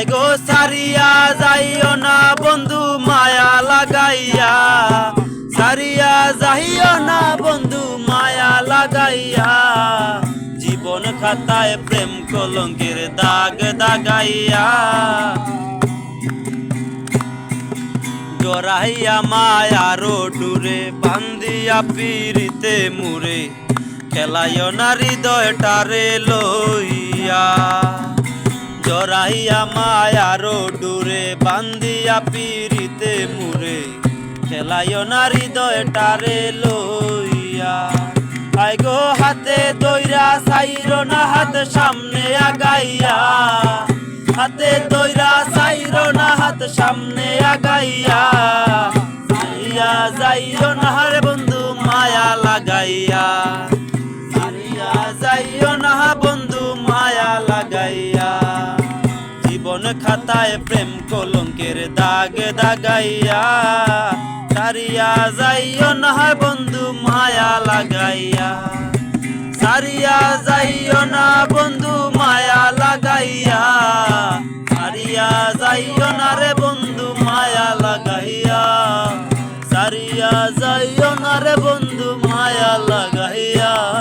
High গো সারিয়া যাইও না বন্ধু মায়া লাগাইয়া। সারিয়া যাইও না বন্ধু মায়া লাগাইয়া। জীবন খাতায় প্রেম কলঙ্কের দাগ দাগাইয়া। জরাইয়া মায়ারো ডুরে বান্দিয়া পিরিতে মুরে খেলাইও না হৃদয়টারে লইয়া জরাইয়া মায়ারো ডুরে বান্দিয়া পিরিতে মুরে খেলাইও না হৃদয়টারে লইয়া। আই গো হাতে দইরা, সাইরো না হাত সামনে আগাইয়া। হাতে দইরা, সাইরো না হাত সামনে আগাইয়া। সাইয়া যাইও না রে বন্ধু, মায়া লাগাইয়া। সারিয়া যাইও না বন্ধু জীবন খাতায় প্রেম কলঙ্কের দাগ দাগাইয়া সারিয়া যাইও না বন্ধু মায়া লাগাইয়া। সারিয়া যাইও না বন্ধু মায়া লাগাইয়া সারিয়া যাইও না রে বন্ধু মায়া লাগাইয়া। সারিয়া যাইও না রে বন্ধু মায়া লাগাইয়া।